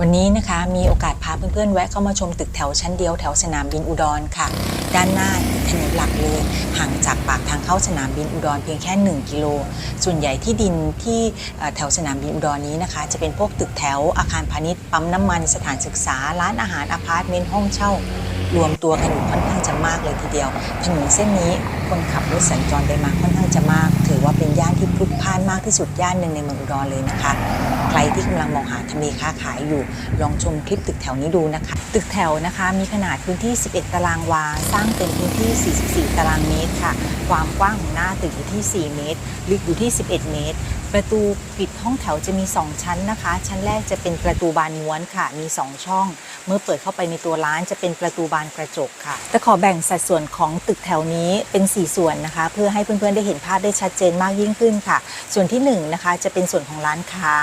วันนี้นะคะมีโอกาสพาเพื่อนๆ แวะเข้ามาชมตึกแถวชั้นเดียวแถวสนามบินอุดรค่ะ ด้านหน้าถนนหลักเลย ห่างจากปากทางเข้าสนามบินอุดรเพียงแค่ 1 กิโล ส่วนใหญ่ที่ดินที่แถวสนามบินอุดรนี้นะคะ จะเป็นพวกตึกแถวอาคารพาณิชย์ปั๊มน้ำมันสถานศึกษา ร้านอาหารอพาร์ตเมนต์ห้องเช่ารวมตัวกันอยู่ค่อนข้างจะมากเลยทีเดียวถนนเส้นนี้คนขับรถสัญจรไปมาค่อนข้างจะมาก ถือว่าเป็น ย่านที่พลุกพล่านมากที่สุดย่านหนึ่งในเมืองอุดรเลยนะคะ ใครที่กำลังมองหาทำเลค้าขายอยู่ ลองชมคลิปตึกแถวนี้ดูนะคะ ตึกแถวนะคะมีขนาดพื้นที่ 11 ตารางวา สร้างเป็นพื้นที่ 44 ตารางเมตรค่ะ ความกว้างของหน้าตึกอยู่ที่ 4 เมตร ลึกอยู่ที่ 11 เมตร ประตูปิดห้องแถวจะมี 2 ชั้นนะคะ ชั้นแรกจะเป็นประตูบานม้วนค่ะ มี 2 ช่อง เมื่อเปิดเข้าไปในตัวร้านจะเป็นประตูบานกระจกค่ะแต่ขอแบ่งสัดส่วนของตึกแถวนี้เป็น 4 ส่วนนะคะ เพื่อให้เพื่อนๆได้เห็นภาพได้ชัดเจนมากยิ่งขึ้นค่ะ ส่วนที่1นงนะคะจะเป็นส่วนของร้านค้า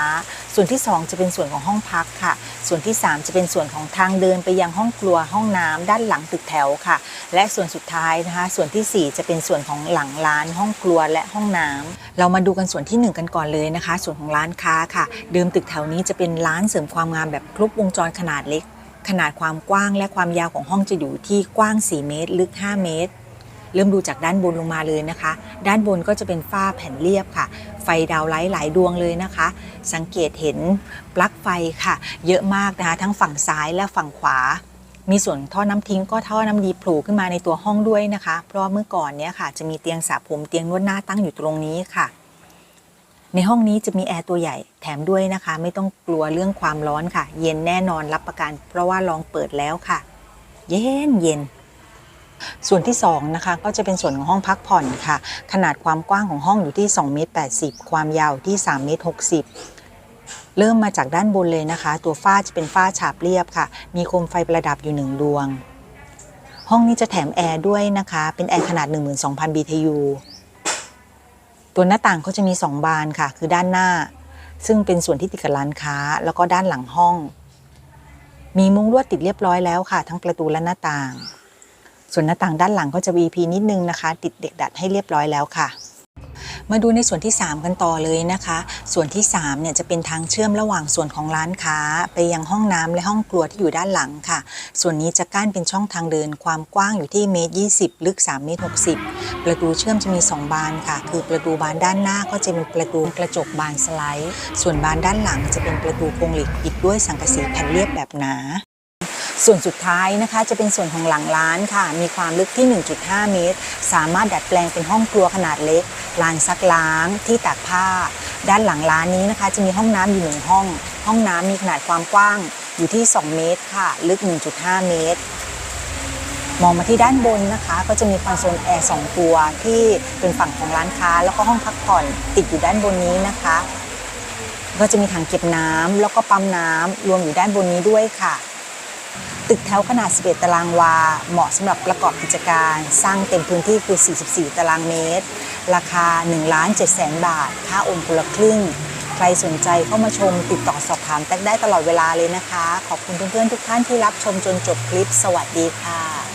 ส่วนที่ 2 จะเป็นส่วนของห้องพักค่ะ ส่วนที่ 3 จะเป็นส่วนของทางเดินไปยังห้องครัวห้องน้ำด้านหลังตึกแถวค่ะ และส่วนสุดท้ายนะคะ ส่วนทีสี่4 จะเป็นส่วนของหลังร้าน ห้องครัวและห้องน้ำเรามาดูกันส่วนที่ 1 กันก่อนเลยนะคะ ส่วนของร้านค้าค่ะ เดิมตึกแถวนี้จะเป็นร้านเสริมความงามแบบครบวงจรขนาดเล็กขนาดความกว้างและความยาวของห้องจะอยู่ที่กว้าง 4 เมตร ลึก 5 เมตร เริ่มดูจากด้านบนลงมาเลยนะคะ ด้านบนก็จะเป็นฝ้าแผ่นเรียบค่ะ ไฟดาวไลท์หลายดวงเลยนะคะ สังเกตเห็นปลั๊กไฟค่ะ เยอะมากนะคะทั้งฝั่งซ้ายและฝั่งขวา มีส่วนท่อน้ำทิ้งก็ท่อน้ำดีโผล่ขึ้นมาในตัวห้องด้วยนะคะ เพราะเมื่อก่อนเนี้ยค่ะ จะมีเตียงสระผมเตียงนวดหน้าตั้งอยู่ตรงนี้ค่ะ ในห้องนี้จะมีแอร์ตัวใหญ่แถมด้วยนะคะ ไม่ต้องกลัวเรื่องความร้อนค่ะ เย็นแน่นอนรับประกัน เพราะว่าลองเปิดแล้วค่ะ เย็นเย็น ส่วนที่2นะคะก็จะเป็นส่วนของห้องพักผ่อนค่ะ ขนาดความกว้างของห้องอยู่ที่2เมตร80 ความยาวที่3เมตร60เริ่มมาจากด้านบนเลยนะคะ ตัวฝ้าจะเป็นฝ้าฉาบเรียบค่ะ มีโคมไฟประดับอยู่หนึ่งดวง ห้องนี้จะแถมแอร์ด้วยนะคะ เป็นแอร์ขนาด 12,000 BTU ตัวหน้าต่างเขาจะมี 2 บานค่ะ คือด้านหน้า ซึ่งเป็นส่วนที่ติดกับร้านค้า แล้วก็ด้านหลังห้อง มีมุ้งลวดติดเรียบร้อยแล้วค่ะ ทั้งประตูและหน้าต่าง ส่วนหน้าต่างด้านหลังก็จะ VP นิดนึงนะคะ ติดเด็กดัดให้เรียบร้อยแล้วค่ะ มาดูในส่วนที่ 3 กันต่อเลยนะคะ ส่วนที่3เนี่ยจะเป็นทางเชื่อมระหว่างส่วนของร้านค้า ไปยังห้องน้ำและห้องครัวที่อยู่ด้านหลังค่ะ ส่วนนี้จะกั้นเป็นช่องทางเดินความกว้างอยู่ที่เมตร20 ลึก3เมตร60 ประตูเชื่อมจะมี 2 บานค่ะ คือประตูบานด้านหน้าก็จะเป็นประตูกระจกบานสไลด์ ส่วนบานด้านหลังจะเป็นประตูโครงเหล็กปิดด้วยสังกะสีแผ่นเรียบแบบหนา ส่วนสุดท้ายนะคะจะเป็นส่วนของหลังร้านค่ะ มีความลึกที่ 1.5 เมตร สามารถดัดแปลงเป็นห้องครัวขนาดเล็ก ลานซักล้าง ที่ตากผ้า ด้านหลังร้านนี้นะคะ จะมีห้องน้ำอยู่หนึ่งห้อง ห้องน้ำมีขนาดความกว้างอยู่ที่ 2 เมตรค่ะ ลึก 1.5 เมตร มองมาที่ด้านบนนะคะ ก็จะมีคอนโซลแอร์2ตัวที่เป็นฝั่งของร้านค้า แล้วก็ห้องพักผ่อนติดอยู่ด้านบนนี้นะคะ ก็จะมีถังเก็บน้ำแล้วก็ปั๊มน้ำรวมอยู่ด้านบนนี้ด้วยค่ะ ตึกแถวขนาด 11 ตารางวา เหมาะสำหรับประกอบกิจการ สร้างเต็มพื้นที่คือ 44 ตารางเมตร ราคา1ล้าน7แสนบาท ค่าโอนคนละครึ่ง ใครสนใจเข้ามาชมติดต่อสอบถามแตกได้ตลอดเวลาเลยนะคะ ขอบคุณเพื่อนๆทุกท่านที่รับชมจนจบคลิป สวัสดีค่ะ